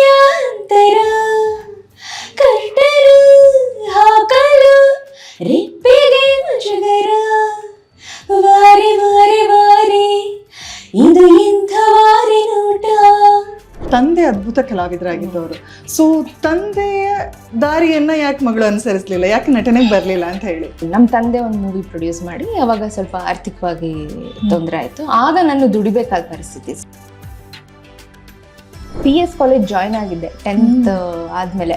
ಗಂಗಾಂತರ ಕಟ್ಟರು ಹಾಕಲು ರೆಪ್ಪೆಗೆ ಮುಜುಗರ. ವಾರಿ ವಾರಿ ವಾರಿ ಇದು ಇಂಥ ವಾರಿ ನೋಟ. ತಂದೆ ಅದ್ಭುತ ಕಲಾವಿದರಾಗಿದ್ದವರು. ಸೊ ತಂದೆಯ ದಾರಿಯನ್ನ ಯಾಕೆ ಮಗಳು ಅನುಸರಿಸಲಿಲ್ಲ? ಯಾಕೆ ನಟನೆಗೆ ಬರಲಿಲ್ಲ ಅಂತ ಹೇಳಿ. ನಮ್ಮ ತಂದೆ ಒಂದು ಮೂವಿ ಪ್ರೊಡ್ಯೂಸ್ ಮಾಡಿ ಅವಾಗ ಸ್ವಲ್ಪ ಆರ್ಥಿಕವಾಗಿ ತೊಂದರೆ ಆಯಿತು. ಆಗ ನಾನು ದುಡಿಬೇಕಾದ ಪರಿಸ್ಥಿತಿ. ಪಿ ಎಸ್ ಕಾಲೇಜ್ ಜಾಯ್ನ್ ಆಗಿದ್ದೆ ಟೆಂತ್ ಆದ್ಮೇಲೆ.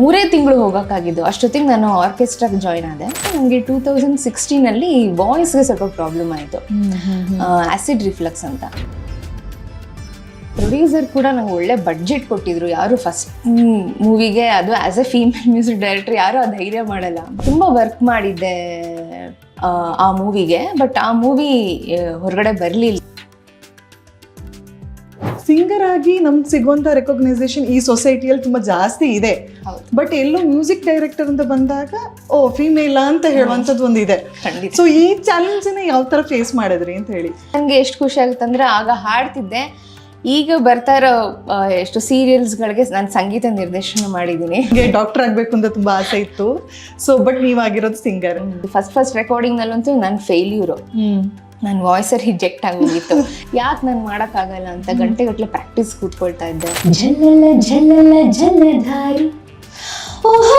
ಮೂರೇ ತಿಂಗಳು ಹೋಗೋಕ್ಕಾಗಿದ್ದು. ಅಷ್ಟೊತ್ತಿಗೆ ನಾನು ಆರ್ಕೆಸ್ಟ್ರಾಗೆ ಜಾಯ್ನ್ ಆದೆ. ನನಗೆ ಟೂ ತೌಸಂಡ್ ಸಿಕ್ಸ್ಟೀನಲ್ಲಿ ಬಾಯ್ಸ್ಗೆ ಸ್ವಲ್ಪ ಪ್ರಾಬ್ಲಮ್ ಆಯಿತು. ಆಸಿಡ್ ರಿಫ್ಲಕ್ಸ್ ಅಂತ. ಪ್ರೊಡ್ಯೂಸರ್ ಕೂಡ ನಂಗೆ ಒಳ್ಳೆ ಬಡ್ಜೆಟ್ ಕೊಟ್ಟಿದ್ರು. ಯಾರು ಫಸ್ಟ್ ಮೂವಿಗೆ ಅದು as a female music director ಯಾರು ಆ ಧೈರ್ಯ ಮಾಡಲ್ಲ. ತುಂಬ ವರ್ಕ್ ಮಾಡಿದ್ದೆ ಆ ಮೂವಿಗೆ ಬಟ್ ಆ ಮೂವಿ ಹೊರಗಡೆ ಬರಲಿಲ್ಲ. ಸಿಂಗರ್ ಆಗಿ ನಮ್ಗೆ ಸಿಗುವಂತ ರೆಕಗ್ನೈಸೇಷನ್ ಈ ಸೊಸೈಟಿಯಲ್ಲಿ ತುಂಬಾ ಜಾಸ್ತಿ ಇದೆ. ಬಟ್ ಎಲ್ಲೋ ಮ್ಯೂಸಿಕ್ ಡೈರೆಕ್ಟರ್ ಅಂತ ಬಂದಾಗ ಓ ಫೀಮೇಲ್ ಅಂತ ಹೇಳುವಂಥದ್ದು ಒಂದು ಇದೆ ಖಂಡಿತ. ಸೊ ಈ ಚಾಲೆಂಜ್ ಯಾವ ತರ ಫೇಸ್ ಮಾಡಿದ್ರಿ ಅಂತ ಹೇಳಿ. ನನಗೆ ಎಷ್ಟು ಖುಷಿ ಆಗುತ್ತೆ ಅಂದ್ರೆ ಆಗ ಹಾಡ್ತಿದ್ದೆ. ಈಗ ಬರ್ತಾ ಇರೋ ಎಷ್ಟು ಸೀರಿಯಲ್ಸ್ಗಳಿಗೆ ನಾನು ಸಂಗೀತ ನಿರ್ದೇಶನ ಮಾಡಿದ್ದೀನಿ. ಡಾಕ್ಟರ್ ಆಗಬೇಕು ಅಂತ ತುಂಬಾ ಆಸೆ ಇತ್ತು. ಸೊ ಬಟ್ ನೀವಾಗಿರೋದು ಸಿಂಗರ್ ಫಸ್ಟ್ ಫಸ್ಟ್ ರೆಕಾರ್ಡಿಂಗ್ನಲ್ಲಂತೂ ನನ್ನ ಫೇಲ್ಯೂರು ನನ್ನ ವಾಯ್ಸರ್ ರಿಜೆಕ್ಟ್ ಆಗೋಗಿತ್ತು ಯಾಕೆ ನಾನು ಮಾಡೋಕ್ಕಾಗಲ್ಲ ಅಂತ ಗಂಟೆಗಟ್ಟಲೆ ಪ್ರಾಕ್ಟೀಸ್ ಕೂತ್ಕೊಳ್ತಾ ಇದ್ದೆ. ಜನ ಜನ ಜಲಧಾರಿ ಓಹೋ